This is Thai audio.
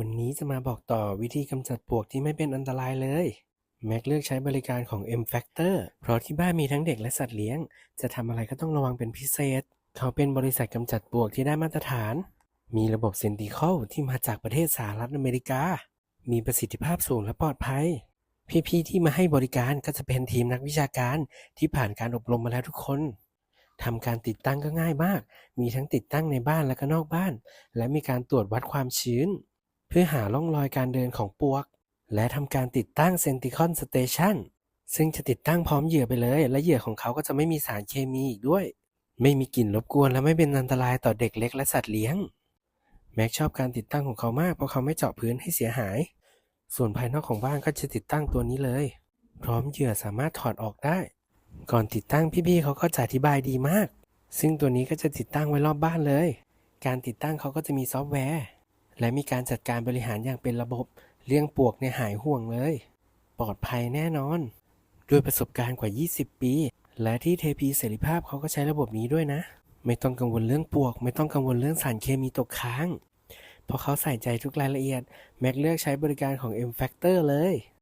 วันนี้จะมาบอกต่อวิธีกำจัดปลวกที่ไม่เป็นอันตรายเลย แม็กเลือกใช้บริการของ M Factor เพราะที่บ้านมีทั้งเด็กและสัตว์เลี้ยง จะทำอะไรก็ต้องระวังเป็นพิเศษ เขาเป็นบริษัทกำจัดปลวกที่ได้มาตรฐาน มีระบบเซนติคอลที่มาจากประเทศสหรัฐอเมริกา มีประสิทธิภาพสูงและปลอดภัย พี่ๆที่มาให้บริการก็จะเป็นทีมนักวิชาการที่ผ่านการอบรมมาแล้วทุกคนทำการติดตั้งก็ง่ายมาก มีทั้งติดตั้งในบ้านและก็นอกบ้าน และมีการตรวจวัดความชื้น เพื่อหาร่องรอยการเดินของปวก และทำการติดตั้งเซนติคอนสเตชันซึ่งจะติดตั้งพร้อมเหยื่อไปเลย และเหยื่อของเขาก็จะไม่มีสารเคมีอีกด้วย ไม่มีกลิ่นรบกวนและไม่เป็นอันตรายต่อเด็กเล็กและสัตว์เลี้ยง แม็กชอบการติดตั้งของเขามากเพราะเขาไม่เจาะพื้นให้เสียหาย ส่วนภายนอกของบ้านก็จะติดตั้งตัวนี้เลย พร้อมเหยื่อสามารถถอดออกได้ ก่อนติดตั้งพี่ๆเขาก็จะอธิบายดีมาก ซึ่งตัวนี้ก็จะติดตั้งไว้รอบบ้านเลย การติดตั้งเขาก็จะมีซอฟต์แวร์ และมีการจัดการบริหารอย่างเป็นระบบเรื่องปวกเนี่ยหายห่วงเลย ปลอดภัยแน่นอน ด้วยประสบการณ์กว่า 20 ปี และที่เทพีเสรีภาพเขาก็ใช้ระบบนี้ด้วยนะ ไม่ต้องกังวลเรื่องปวก ไม่ต้องกังวลเรื่องสารเคมีตกค้าง เพราะเขาใส่ใจทุกรายละเอียด แม็กเลือกใช้บริการของ M Factor เลย